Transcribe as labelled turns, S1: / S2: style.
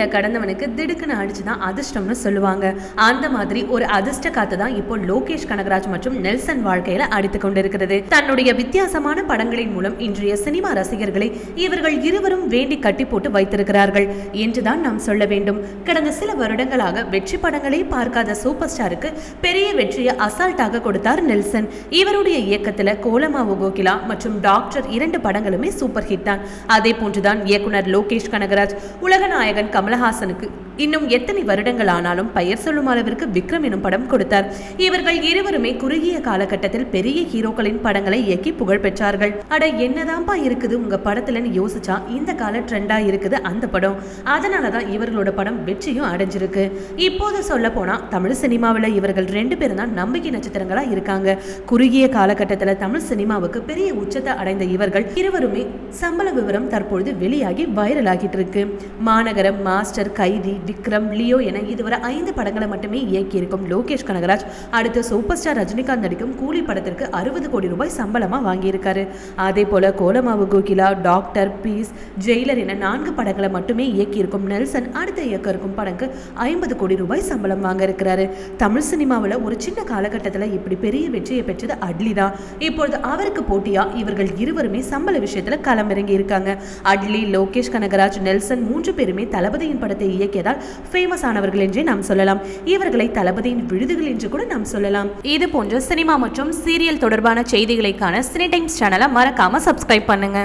S1: வாழ்க்கையில கடந்தவனுக்கு திடுக்குன்னு அடிச்சு தான் அதிர்ஷ்டம்னு சொல்லுவாங்க. அந்த மாதிரி ஒரு அதிர்ஷ்ட காத்து தான் இப்போ லோகேஷ் கனகராஜ் மற்றும் நெல்சன் வாழ்க்கையில அடித்து கொண்டிருக்கிறது. தன்னுடைய வித்தியாசமான படங்களின் மூலம் இன்றைய சினிமா ரசிகர்களை இவர்கள் இருவரும் வேண்டி கட்டி போட்டு வைத்திருக்கிறார்கள். என்றுதான் நாம் சொல்ல வேண்டும். கடந்த சில வருடங்களாக வெற்றி படங்களே பார்க்காத சூப்பர் ஸ்டாருக்கு பெரிய வெற்றியை அசால்ட்டாக கொடுத்தார் நெல்சன். இவருடைய இயக்கத்தில் கோலமாவு கோகிலா மற்றும் டாக்டர் இரண்டு படங்களுமே சூப்பர் ஹிட் தான். அதே போன்றுதான் இயக்குனர் லோகேஷ் கனகராஜ் உலகநாயகன் கமலஹாசனுக்கு இன்னும் எத்தனை வருடங்கள் ஆனாலும் பெயர் சொல்லும் அளவிற்கு விக்ரம் எனும் படம் கொடுத்தார். இவர்கள் இருவருமே குறுகிய காலகட்டத்தில் பெரிய ஹீரோக்களின் படங்களை இயக்கி புகழ் பெற்றார்கள். அட என்னதான்ப்பா இருக்குது? உங்க படத்துலன்னு யோசிச்சா இந்த கால ட்ரெண்டா இருக்குது அந்த படம். அதனாலதான் இவர்களோட படம் வெற்றியும் அடைஞ்சிருக்கு. இப்போது சொல்ல போனா தமிழ் சினிமாவில் இவர்கள் ரெண்டு பேரும் தான் நம்பிக்கை நட்சத்திரங்களா இருக்காங்க. குறுகிய காலகட்டத்தில் தமிழ் சினிமாவுக்கு பெரிய உச்சத்தை அடைந்த இவர்கள் இருவருமே சம்பள விவரம் தற்பொழுது வெளியாகி வைரல் ஆகிட்டு இருக்கு. மாநகரம் மாஸ்டர் கைதி விக்ரம் லியோ என இதுவரை ஐந்து படங்களை மட்டுமே இயக்கியிருக்கும் லோகேஷ் கனகராஜ். அடுத்து சூப்பர் ஸ்டார் ரஜினிகாந்த் நடிக்கும் கூலி படத்திற்கு அறுபது கோடி ரூபாய் சம்பளமாக வாங்கியிருக்காரு. அதே போல Kolamaavu Kokila Doctor Beast Jailer என நான்கு படங்களை மட்டுமே இயக்கியிருக்கும் நெல்சன் அடுத்த இயக்க இருக்கும் படங்கு ஐம்பது கோடி ரூபாய் சம்பளம் வாங்க இருக்கிறாரு தமிழ் சினிமாவில் ஒரு சின்ன காலகட்டத்தில் இப்படி பெரிய வெற்றியை பெற்றது அட்லி தான். இப்பொழுது அவருக்கு போட்டியா? இவர்கள் இருவருமே சம்பள விஷயத்தில் களமிறங்கி இருக்காங்க அட்லி லோகேஷ் கனகராஜ் நெல்சன் மூன்று பேருமே தளபதி தளபதியின் படத்தை இயக்கியதால் ஃபேமஸ் ஆனவர்கள் என்றே நாம் சொல்லலாம். இவர்களை தளபதியின் விழுதுகள் என்று கூட நாம் சொல்லலாம். இது போன்ற சினிமா மற்றும் சீரியல் தொடர்பான செய்திகளை காண சினி டைம்ஸ் சேனலை மறக்காம சப்ஸ்கிரைப் பண்ணுங்க.